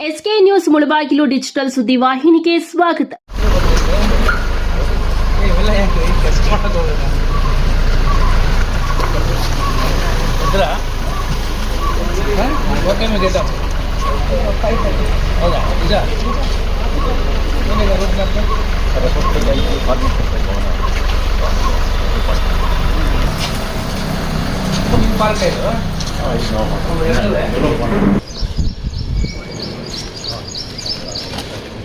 SK news Mulbagal digital ಸುದ್ದಿ ವಾಹಿನಿಗೆ ಸ್ವಾಗತ ಇವೆಲ್ಲ ಯಾಕೆ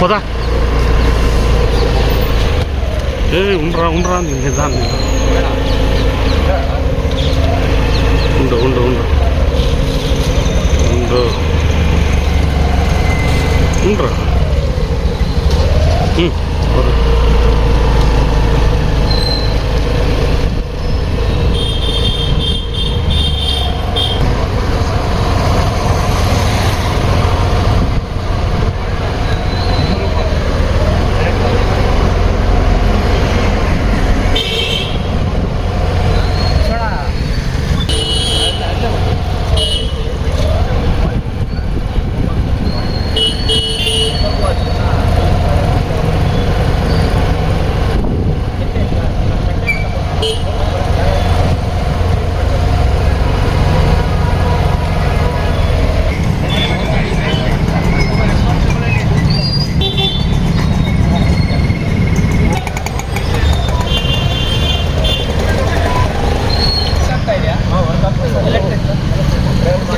போதா ஏய் உண்றா உண்றா நீங்கள் தான் உண்டு உண்டு உண்டு. உண்டு. உண்றா ம்.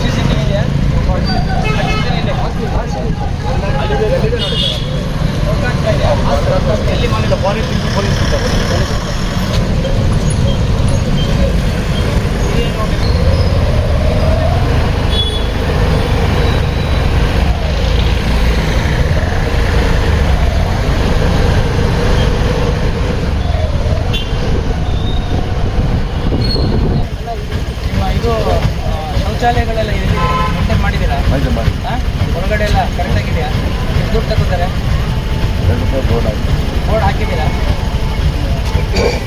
ಸಿ ಸಿ ಟಿ ವಿ ಇದೆಯಾ ಎಲ್ಲಿ ಮಾಡಿಲ್ಲ ಪೊಲೀಸ್ ಪೊಲೀಸ್ ನಿಮ್ಮ ಇದು ಆ, ಶೌಚಾಲಯಗಳೆಲ್ಲ ಮೇಂಟೈನ್ ಮಾಡಿದ್ದೀರಾ? ಹಾಂ ಹೊರಗಡೆ ಎಲ್ಲ ಕರೆಕ್ಟಾಗಿದೆಯಾ ದುಡ್ಡು ತಗೋತಾರೆ ಬೋರ್ಡ್ ಹಾಕಿದ್ದೀರಾ?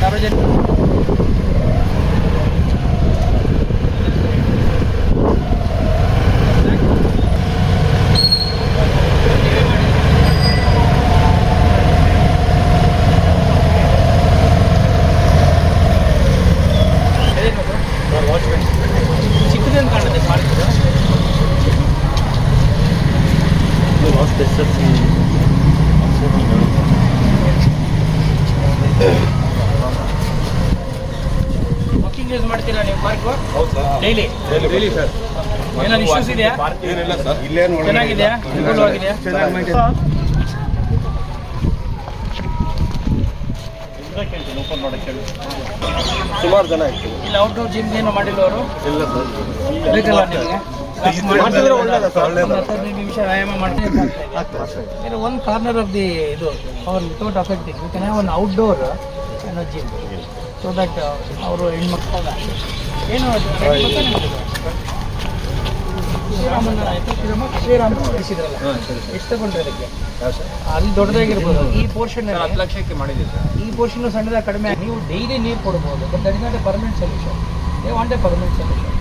ಸಾರ್ವಜನಿಕ ವಾಕಿಂಗ್ ಯೂಸ್ ಮಾಡ್ತೀರಾ ನೀವು ಪಾರ್ಕ್ ಡೈಲಿ ಡೈಲಿ ಸರ್ ಏನಾದ್ರು ಇಶ್ಯೂಸ್ ಇದೆಯಾ? ಏನಿಲ್ಲ ಸರ್ ಇಲ್ಲೇನು ಚೆನ್ನಾಗಿದೆಯಾ? ಅನುಕೂಲವಾಗಿದೆಯಾ ಸುಮಾರು ಜನ ಇತ್ತು ಇಲ್ಲಿ ಔಟ್ಡೋರ್ ಜಿಮ್ ಏನು ಮಾಡಿಲ್ಲ ಅವರು? ಇಲ್ಲ ಸರ್. ಬೇಕಲ್ಲ ನಿಮಗೆ? ಮಾಡಿದ್ರೆ ಒಳ್ಳೇದು ಸರ್ ಒಳ್ಳೇದು. ಒಂದು ಹದಿನೈದು ನಿಮಿಷ ವ್ಯಾಯಾಮ ಮಾಡ್ತಾರೆ ಒಂದು ಕಾರ್ನರ್ ಆಫ್ ದಿ ಇದು ಅವ್ರು without affecting you can have one outdoor ಅನ್ನೋ ಜಿಮ್ ಸೊ ದಟ್ ಅವರು ಹೆಣ್ಮಕ್ಳು. ಏನು? ಶ್ರೀರಾಮನ ಶ್ರೀರಾಮ ಶ್ರೀರಾಮ ಕಳಿಸಿದ್ರಲ್ಲ ಎಷ್ಟು ತಗೊಂಡ್ರೆ ಅದಕ್ಕೆ ಅಲ್ಲಿ ದೊಡ್ಡದಾಗಿರ್ಬೋದು ಈ ಪೋರ್ಷನ್ ಹತ್ತು ಲಕ್ಷಕ್ಕೆ ಮಾಡಿದ್ದೀವಿ ಈ ಪೋರ್ಷನ್ ಸಣ್ಣದಾಗ ಕಡಿಮೆ ನೀವು ಡೈಲಿ ನೀರು ಕೊಡ್ಬೋದು but that is not a permanent solution they want a permanent solution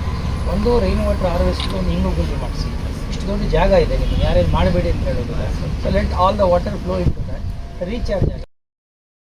ಒಂದು ರೈನ್ ವಾಟರ್ ಹಾರ್ವೆಸ್ಟ್ ಒಂದು ಇನ್ನೂ ಗುಂಡಿ ಮಾಡಿಸಿ ಇಷ್ಟು ದೊಡ್ಡ ಜಾಗ ಇದೆ ನಿಮಗೆ ಯಾರೇನು ಮಾಡಬೇಡಿ ಅಂತ ಹೇಳೋದಿಲ್ಲ so let all the water flow in recharge ಆಗುತ್ತೆ